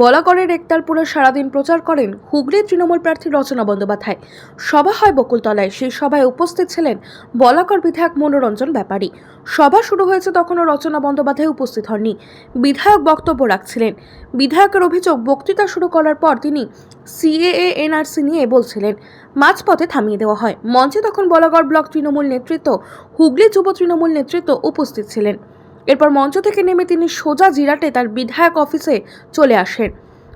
বলাগড়ের একতালপুরে সারাদিন প্রচার করেন হুগলির তৃণমূল প্রার্থী রচনা বন্দ্যোপাধ্যায়। সভা হয় বকুলতলায়, সেই সভায় উপস্থিত ছিলেন বলাগড় বিধায়ক মনোরঞ্জন ব্যাপারী। সভা শুরু হয়েছে তখনও রচনা বন্দ্যোপাধ্যায় উপস্থিত হননি। বিধায়ক বক্তব্য রাখছিলেন। বিধায়কের অভিযোগ, বক্তৃতা শুরু করার পর তিনি সিএএ এনআরসি নিয়ে বলছিলেন, মাঝপথে থামিয়ে দেওয়া হয়। মঞ্চে তখন বলাগড় ব্লক তৃণমূল নেতৃত্ব, হুগলি যুব তৃণমূল নেতৃত্ব উপস্থিত ছিলেন। এরপর মঞ্চ থেকে নেমে তিনি সোজা জিরাটে তার বিধায়ক অফিসে চলে আসেন।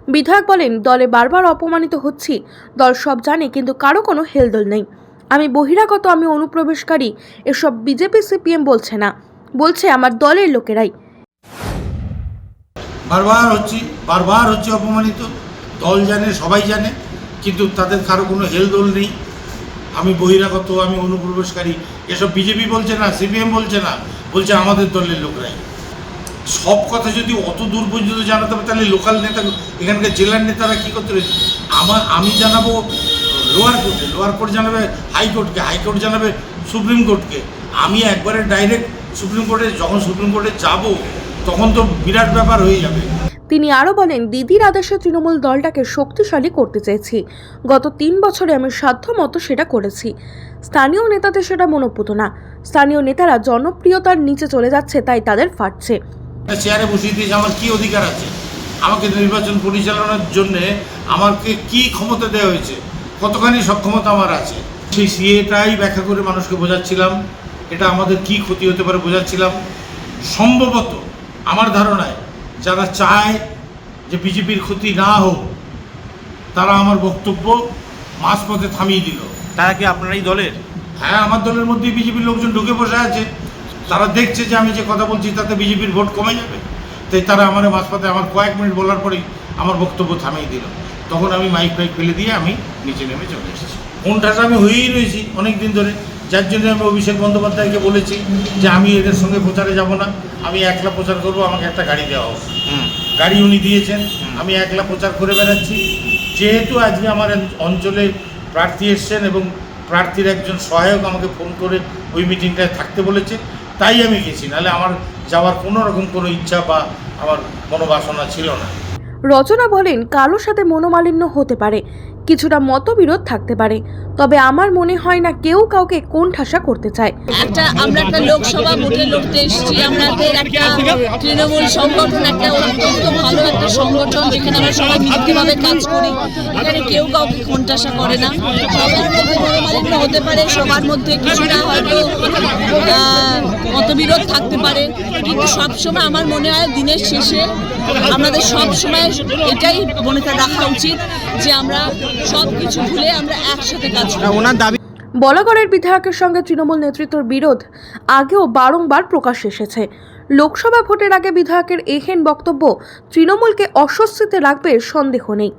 বিধায়ক বলেন, দলে বারবার অপমানিত হচ্ছি। দল সব জানে, কিন্তু কারও কোনো হেলদোল নেই। আমি বহিরাগত, আমি অনুপ্রবেশকারী। এসব বিজেপি সিপিএম বলছে না। বলছে আমার দলের লোকেরাই। বারবার হচ্ছি, বারবার হচ্ছে অপমানিত। দল জানে, সবাই জানে, কিন্তু তাদের কারও কোনো হেলদোল নেই। আমি বহিরাগত, আমি অনুপ্রবেশকারী। এসব বিজেপি বলছে না, সিপিএম বলছে না, বলছে আমাদের দলের লোকরাই। সব কথা যদি অত দূর পর্যন্ত জানাতে হবে, তাহলে লোকাল নেতা, এখানকার জেলার নেতারা কী করতে হবে আমার, আমি জানাব লোয়ার কোর্টে লোয়ার কোর্ট জানাবে হাইকোর্টকে হাইকোর্ট জানাবে সুপ্রিম কোর্টকে আমি একবারে ডাইরেক্ট সুপ্রিম কোর্টে যখন সুপ্রিম কোর্টে যাব, তখন তো বিরাট ব্যাপার হয়ে যাবে। তিনি আরও বলেন, দিদির আদেশে তৃণমূল দলটাকে শক্তিশালী করতে চেয়েছি। গত তিন বছরে আমি সাধ্য মতো সেটা করেছি। স্থানীয় নেতাদের সেটা মনোপুত না। স্থানীয় নেতারা জনপ্রিয়তার নিচে চলে যাচ্ছে, তাই তাদের ফাটছে। চেয়ারে বসিয়ে দিয়েছে, আমার কি অধিকার আছে? আমাকে নির্বাচন পরিচালনার জন্যে আমাকে কি ক্ষমতা দেওয়া হয়েছে? কতখানি সক্ষমতা আমার আছে? সেই সিএটাই ব্যাখ্যা করে মানুষকে বোঝাচ্ছিলাম। এটা আমাদের কি ক্ষতি হতে পারে বোঝাচ্ছিলাম। সম্ভবত আমার ধারণায় যারা চায় যে বিজেপির ক্ষতি না হোক তারা আমার বক্তব্য মাঝপথে থামিয়ে দিল। তারা কি আপনারাই দলের? হ্যাঁ আমার দলের মধ্যেই বিজেপির লোকজন ঢুকে বসে আছে। তারা দেখছে যে আমি যে কথা বলছি তাতে বিজেপির ভোট কমে যাবে। তাই তারা আমার মাঝপথে আমার কয়েক মিনিট বলার পরেই আমার বক্তব্য থামিয়ে দিল। তখন আমি মাইক ফাইক ফেলে দিয়ে আমি নিচে নেমে চলে এসেছি। কোনটাতে আমি হয়েই রয়েছি অনেক দিন ধরে। যার জন্য আমি অভিষেক বন্দ্যোপাধ্যায়কে বলেছি যে আমি এদের সঙ্গে প্রচারে যাব না আমি একলা প্রচার করব আমাকে একটা গাড়ি দেওয়া হোক। হুম। গাড়ি উনি দিয়েছেন আমি একলা প্রচার করে বেড়াচ্ছি। যেহেতু আজকে আমার অঞ্চলে প্রার্থী এসছেন এবং প্রার্থীর একজন সহায়ক আমাকে ফোন করে ওই মিটিংটায় থাকতে বলেছে তাই আমি গেছি। নাহলে আমার যাওয়ার কোনো রকম কোনো ইচ্ছা বা আমার মনোবাসনা ছিল না। রচনা বলেন কারোর সাথে মনোমালিন্য হতে পারে। কিছুটা মতবিরোধ থাকতে পারে। তবে আমার মনে হয় না কেউ কাউকে কোন ঠাসা করতে চায়। একটা, আমরা একটা লোকসভা ভোটে লড়তে এসেছি। আমাদের একটা তৃণমূল সংগঠন, একটা অত্যন্ত ভালো একটা সংগঠন যেখানে আমরা সবাই ভিত্তিভাবে কাজ করি। এখানে কেউ কাউকে কোন ঠাসা করে না। সবার মধ্যে মনোমালিন্য হতে পারে, সবার মধ্যে কিছুটা হয়তো মতবিরোধ থাকতে পারে। কিন্তু সবসময় আমার মনে হয় দিনের শেষে আমাদের সব সময় এটাই মনে রাখা উচিত যে আমরা সব কিছু ভুলে আমরা একসাথে কাজ করি। ওনার দাবি বলাগড়ের বিধায়কের সঙ্গে তৃণমূল নেতৃত্বের বিরোধ আগেও বারংবার প্রকাশ এসেছে। লোকসভা ভোটের আগে বিধায়কের এহেন বক্তব্য তৃণমূলকে অস্বস্তিতে রাখবে সন্দেহ নেই।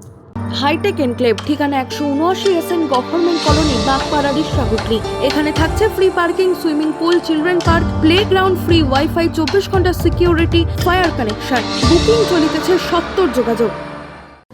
হাইটেক এনক্লেভ ঠিকানা একশো উনআশি S N government colony Bagpara রিসাগুটলি এখানে থাকছে free parking swimming pool children park play ground free wifi চব্বিশ ঘণ্টা সিকিউরিটি ফায়ার কানেকশন বুকিং চলিতেছে সত্তর যোগাযোগ।